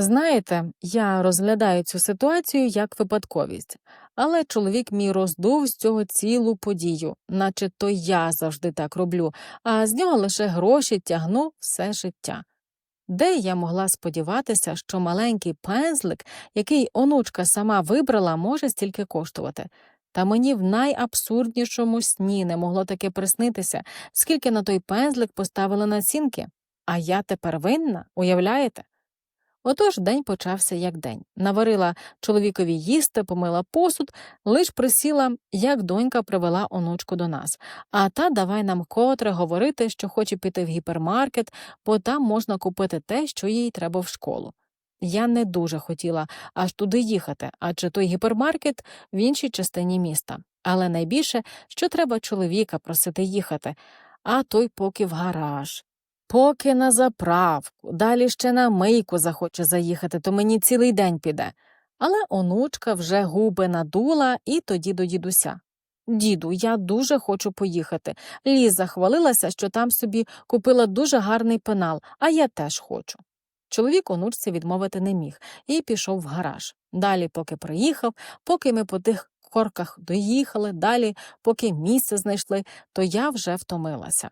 Знаєте, я розглядаю цю ситуацію як випадковість, але чоловік мій роздув з цього цілу подію, наче то я завжди так роблю, а з нього лише гроші тягну все життя. Де я могла сподіватися, що маленький пензлик, який онучка сама вибрала, може стільки коштувати? Та мені в найабсурднішому сні не могло таке приснитися, скільки на той пензлик поставили націнки. А я тепер винна, уявляєте? Отож день почався як день. Наварила чоловікові їсти, помила посуд, лиш присіла, як донька привела онучку до нас. А та давай нам котре говорити, що хоче піти в гіпермаркет, бо там можна купити те, що їй треба в школу. Я не дуже хотіла аж туди їхати, адже той гіпермаркет в іншій частині міста. Але найбільше, що треба чоловіка просити їхати, а той поки в гараж. Поки на заправку, далі ще на мийку захоче заїхати, то мені цілий день піде. Але онучка вже губи надула і тоді до дідуся. Діду, я дуже хочу поїхати. Ліза хвалилася, що там собі купила дуже гарний пенал, а я теж хочу. Чоловік онучці відмовити не міг і пішов в гараж. Далі, поки приїхав, поки ми по тих корках доїхали, далі, поки місце знайшли, то я вже втомилася.